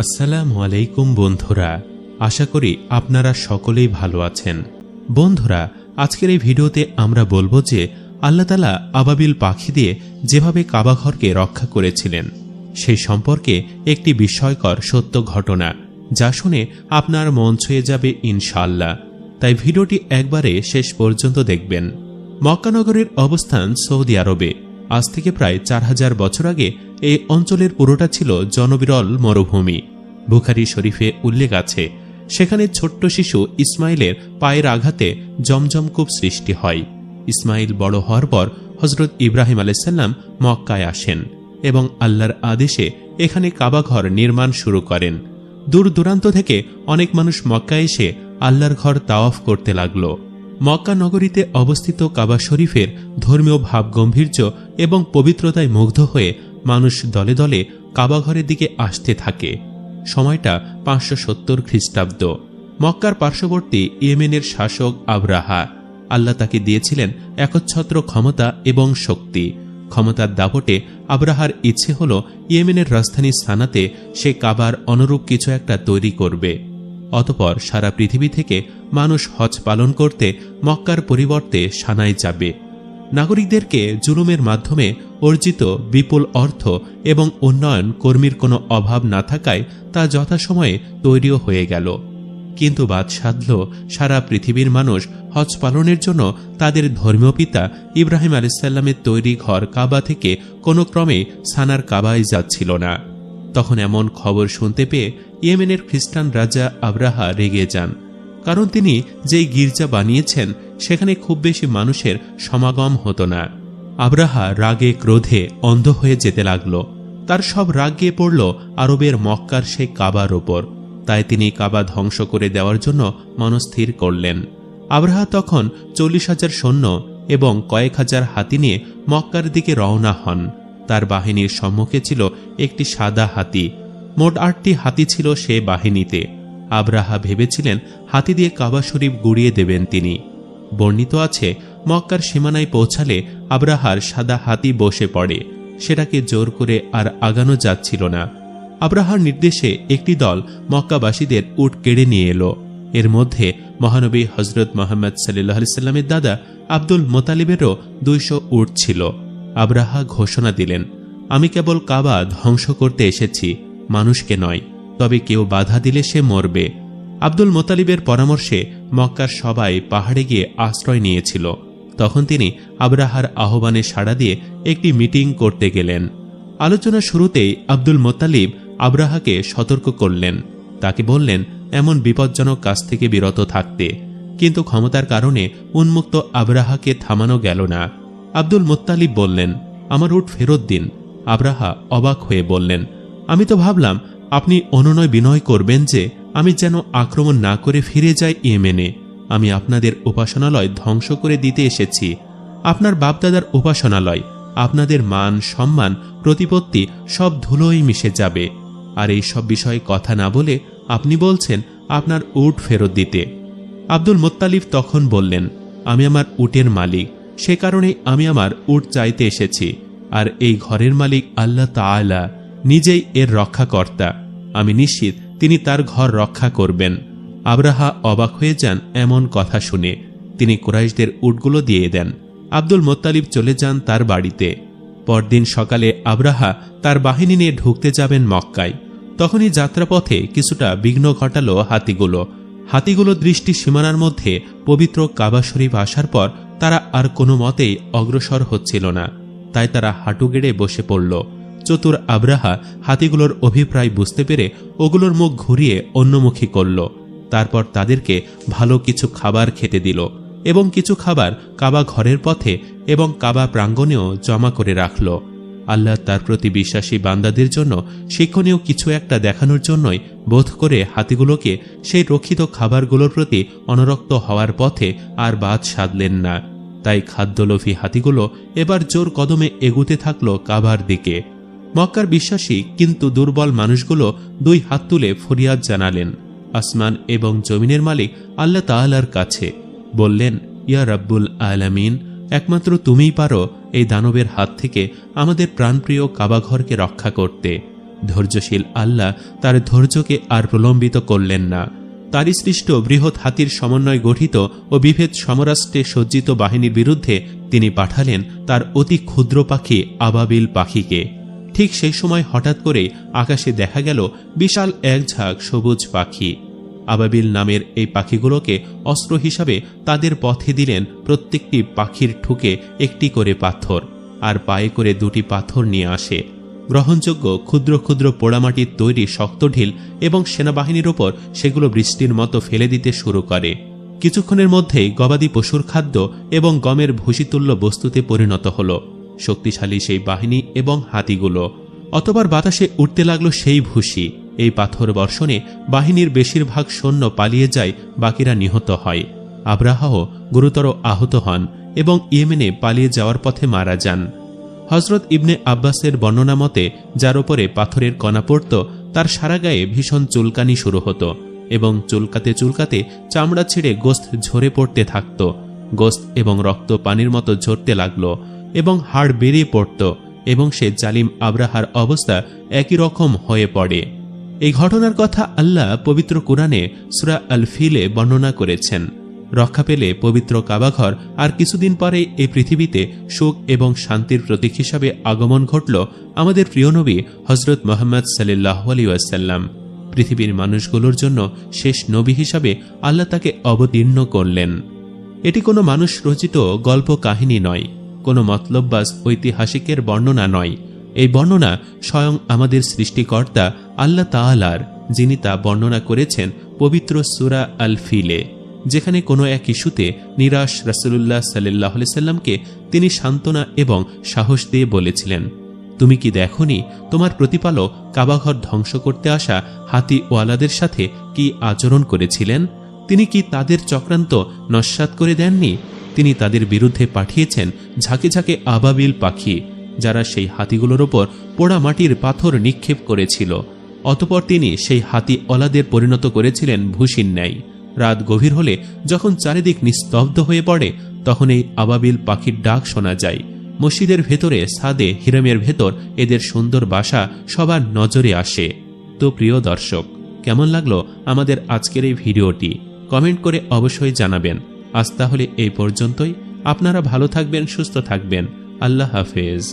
আসসালামু আলাইকুম বন্ধুরা, আশা করি আপনারা সকলেই ভালো আছেন। বন্ধুরা, আজকের এই ভিডিওতে আমরা বলব যে আল্লাহ তালা আবাবিল পাখি দিয়ে যেভাবে কাবাঘরকে রক্ষা করেছিলেন, সেই সম্পর্কে একটি বিস্ময়কর সত্য ঘটনা, যা শুনে আপনার মন ছুঁয়ে যাবে ইনশাল্লাহ তাই ভিডিওটি একবারে শেষ পর্যন্ত দেখবেন। মক্কানগরের অবস্থান সৌদি আরবে। আজ থেকে প্রায় চার হাজার বছর আগে এই অঞ্চলের পুরোটা ছিল জনবিরল মরুভূমি। বুখারি শরীফে উল্লেখ আছে, সেখানে ছোট্ট শিশু ইসমাইলের পায়ের আঘাতে জমজমকূপ সৃষ্টি হয়। ইসমাইল বড় হওয়ার পর হজরত ইব্রাহিম আলাইসাল্লাম মক্কায় আসেন এবং আল্লাহর আদেশে এখানে কাবাঘর নির্মাণ শুরু করেন। দূর দূরান্ত থেকে অনেক মানুষ মক্কায় এসে আল্লাহর ঘর তাওয়াফ করতে লাগল। মক্কা নগরীতে অবস্থিত কাবা শরীফের ধর্মীয় ভাবগম্ভীর্য এবং পবিত্রতায় মুগ্ধ হয়ে মানুষ দলে দলে কাবাঘরের দিকে আসতে থাকে। সময়টা পাঁচশো সত্তর খ্রিস্টাব্দ। মক্কার পার্শ্ববর্তী ইয়েমেনের শাসক আবরাহা। আল্লাহ তাকে দিয়েছিলেন একচ্ছত্র ক্ষমতা এবং শক্তি। ক্ষমতার দাপটে আবরাহার ইচ্ছে হল ইয়েমেনের রাজধানী সানাতে সে কাবার অনুরূপ কিছু একটা তৈরি করবে। অতপর সারা পৃথিবী থেকে মানুষ হজ পালন করতে মক্কার পরিবর্তে সানায় যাবে। নাগরিকদেরকে জুলুমের মাধ্যমে অর্জিত বিপুল অর্থ এবং উন্নয়ন কর্মীর কোনো অভাব না থাকায় তা যথাসময়ে তৈরিও হয়ে গেল। কিন্তু বাদ সাধল সারা পৃথিবীর মানুষ হজ পালনের জন্য তাদের ধর্মীয় পিতা ইব্রাহিম আলিসাল্লামের তৈরি ঘর কাবা থেকে কোনো ক্রমে সানার কাবায় যাচ্ছিল না। তখন এমন খবর শুনতে পেয়ে ইয়েমেনের খ্রিস্টান রাজা আব্রাহা রেগে যান। কারণ তিনি যেই গির্জা বানিয়েছেন, সেখানে খুব বেশি মানুষের সমাগম হতো না। আব্রাহা রাগে ক্রোধে অন্ধ হয়ে যেতে লাগল। তার সব রাগ গিয়ে পড়ল আরবের মক্কার সেই কাবার ওপর। তাই তিনি কাবা ধ্বংস করে দেওয়ার জন্য মনস্থির করলেন। আব্রাহা তখন চল্লিশ হাজার সৈন্য এবং কয়েক হাজার হাতি নিয়ে মক্কার দিকে রওনা হন। তার বাহিনীর সম্মুখে ছিল একটি সাদা হাতি। মোট আটটি হাতি ছিল সে বাহিনীতে। আব্রাহা ভেবেছিলেন হাতি দিয়ে কাবা শরীফ গুড়িয়ে দেবেন তিনি। বর্ণিত আছে, মক্কার সীমানায় পৌঁছালে আব্রাহার সাদা হাতি বসে পড়ে। সেটাকে জোর করে আর আগানো যাচ্ছিল না। আব্রাহার নির্দেশে একটি দল মক্কাবাসীদের উট কেড়ে নিয়ে এলো। এর মধ্যে মহানবী হজরত মোহাম্মদ সাল্লাহ সাল্লামের দাদা আব্দুল মোতালিবেরও দুইশো উট ছিল। আব্রাহা ঘোষণা দিলেন, আমি কেবল কাবা ধ্বংস করতে এসেছি, মানুষকে নয়, তবে কেউ বাধা দিলে সে মরবে। আব্দুল মোতালিবের পরামর্শে মক্কার সবাই পাহাড়ে গিয়ে আশ্রয় নিয়েছিল। তখন তিনি আব্রাহার আহ্বানে সাড়া দিয়ে একটি মিটিং করতে গেলেন। আলোচনা শুরুতেই আব্দুল মোতালিব আব্রাহাকে সতর্ক করলেন। তাকে বললেন, এমন বিপজ্জনক কাজ থেকে বিরত থাকতে। কিন্তু ক্ষমতার কারণে উন্মুক্ত আব্রাহাকে থামানো গেল না। আব্দুল মোত্তালিব বললেন, আমার উট ফেরত দিন। আব্রাহা অবাক হয়ে বললেন, আমি তো ভাবলাম, আপনি অনুনয় বিনয় করবেন যে, আমি যেন আক্রমণ না করে ফিরে যাই ইয়েমেনে। আমি আপনাদের উপাসনালয় ধ্বংস করে দিতে এসেছি। আপনার বাপদাদার উপাসনালয়, আপনাদের মান, সম্মান, প্রতিপত্তি সব ধুলোই মিশে যাবে। আর এই সব বিষয়ে কথা না বলে আপনি বলছেন, আপনার উট ফেরত দিতে। আব্দুল মোত্তালিফ তখন বললেন, আমি আমার উটের মালিক। সে কারণে আমি আমার উট চাইতে এসেছি, আর এই ঘরের মালিক আল্লাহ তাআলা নিজেই এর রক্ষাকর্তা। আমি নিশ্চিত তিনি তার ঘর রক্ষা করবেন। আব্রাহা অবাক হয়ে যান এমন কথা শুনে। তিনি কুরাইশদের উটগুলো দিয়ে দেন। আব্দুল মোত্তালিব চলে যান তার বাড়িতে। পরদিন সকালে আব্রাহা তার বাহিনী নিয়ে ঢুকতে যাবেন মক্কায়। তখনই যাত্রাপথে কিছুটা বিঘ্ন ঘটালো হাতিগুলো। হাতিগুলো দৃষ্টি সীমানার মধ্যে পবিত্র কাবা শরীফ আসার পর তারা আর কোনো মতেই অগ্রসর হচ্ছিল না। তাই তারা হাঁটু গেড়ে বসে পড়ল। চতুর আব্রাহা হাতিগুলোর অভিপ্রায় বুঝতে পেরে ওগুলোর মুখ ঘুরিয়ে অন্যমুখী করল। তারপর তাদেরকে ভালো কিছু খাবার খেতে দিল এবং কিছু খাবার কাবা ঘরের পথে এবং কাবা প্রাঙ্গণেও জমা করে রাখল। আল্লাহ তার প্রতি বিশ্বাসী বান্দাদের জন্য শিক্ষণীয় কিছু একটা দেখানোর জন্যই বোধ করে হাতিগুলোকে সেই রক্ষিত খাবারগুলোর প্রতি অনরক্ত হওয়ার পথে আর বাদ সাধলেন না। তাই খাদ্যলোভী হাতিগুলো এবার জোর কদমে এগুতে থাকল কাবার দিকে। মক্কার বিশ্বাসী কিন্তু দুর্বল মানুষগুলো দুই হাত তুলে ফরিয়াদ জানালেন, আসমান এবং জমিনের মালিক আল্লাহ তাআলার কাছে। বললেন, ইয়া রাব্বুল আলামিন একমাত্র তুমিই পারো এই দানবের হাত থেকে আমাদের প্রাণপ্রিয় কাবাঘরকে রক্ষা করতে। ধৈর্যশীল আল্লাহ তার ধৈর্যকে আর প্রলম্বিত করলেন না। তারই সৃষ্ট বৃহৎ হাতির সমন্বয় গঠিত ও বিভেদ সমরাষ্ট্রে সজ্জিত বাহিনীর বিরুদ্ধে তিনি পাঠালেন তার অতি ক্ষুদ্র পাখি আবাবিল পাখিকে। ঠিক সেই সময় হঠাৎ করে আকাশে দেখা গেল বিশাল এক ঝাঁক সবুজ পাখি। আবাবিল নামের এই পাখিগুলোকে অস্ত্র হিসাবে তাদের পথে দিলেন প্রত্যেকটি পাখির ঠুকে একটি করে পাথর আর পায়ে করে দুটি পাথর নিয়ে আসে। গ্রহণযোগ্য ক্ষুদ্র ক্ষুদ্র পোড়ামাটির তৈরি শক্ত ঢিল এবং সেনাবাহিনীর ওপর সেগুলো বৃষ্টির মতো ফেলে দিতে শুরু করে। কিছুক্ষণের মধ্যেই গবাদি পশুর খাদ্য এবং গমের ভূষিতুল্য বস্তুতে পরিণত হল। শক্তিশালী সেই বাহিনী এবং হাতিগুলো। অতবার বাতাসে উঠতে লাগল সেই ভূষি এই পাথর বর্ষণে বাহিনীর বেশিরভাগ সৈন্য পালিয়ে যায়, বাকিরা নিহত হয়। আব্রাহাও গুরুতর আহত হন এবং ইয়েমেনে পালিয়ে যাওয়ার পথে মারা যান। হজরত ইবনে আব্বাসের বর্ণনা মতে, যার ওপরে পাথরের কণা পড়ত, তার সারা গায়ে ভীষণ চুলকানি শুরু হতো এবং চুলকাতে চুলকাতে চামড়া ছিঁড়ে গোস্ত ঝরে পড়তে থাকত। গোস্ত এবং রক্ত পানির মতো ঝরতে লাগল এবং হাড় বেরিয়ে পড়ত এবং সে জালিম আব্রাহার অবস্থা একই রকম হয়ে পড়ে। এই ঘটনার কথা আল্লাহ পবিত্র কোরআনে সুরা আল ফিলে বর্ণনা করেছেন। রক্ষা পেলে পবিত্র কাবাঘর আর কিছুদিন পরে এই পৃথিবীতে সুখ এবং শান্তির প্রতীক হিসাবে আগমন ঘটল আমাদের প্রিয় নবী হজরত মোহাম্মদ সাল্লাহ আলী ওয়াসাল্লাম। পৃথিবীর মানুষগুলোর জন্য শেষ নবী হিসাবে আল্লাহ তাকে অবতীর্ণ করলেন। এটি কোনো মানুষ রচিত গল্প কাহিনী নয়, কোনো মতলববাজ ঐতিহাসিকের বর্ণনা নয়। এই বর্ণনা স্বয়ং আমাদের সৃষ্টিকর্তা আল্লাহ তাআলার, যিনি তা বর্ণনা করেছেন পবিত্র সুরা আল ফিলে যেখানে কোনো এক ইস্যুতে নিরাশ রাসুলুল্লাহ সাল্লাহ সাল্লামকে তিনি সান্ত্বনা এবং সাহস দিয়ে বলেছিলেন, তুমি কি দেখনি তোমার প্রতিপালক কাবাঘর ধ্বংস করতে আসা হাতি ওয়ালাদের সাথে কি আচরণ করেছিলেন? তিনি কি তাদের চক্রান্ত নস্বাত করে দেননি? তিনি তাদের বিরুদ্ধে পাঠিয়েছেন ঝাঁকে ঝাঁকে আবাবিল পাখি যারা সেই হাতিগুলোর ওপর পোড়া মাটির পাথর নিক্ষেপ করেছিল। অতপর তিনি সেই হাতি অলাদের পরিণত করেছিলেন ভূষিন ন্যায়। রাত গভীর হলে যখন চারিদিক নিস্তব্ধ হয়ে পড়ে তখন এই আবাবিল পাখির ডাক শোনা যায়। মসজিদের ভেতরে সাদে হিরামের ভেতর এদের সুন্দর বাসা সবার নজরে আসে। তো প্রিয় দর্শক, কেমন লাগল আমাদের আজকের এই ভিডিওটি? কমেন্ট করে অবশ্যই জানাবেন। আজ তাহলে এই পর্যন্তই। আপনারা ভালো থাকবেন, সুস্থ থাকবেন। আল্লাহ হাফেজ।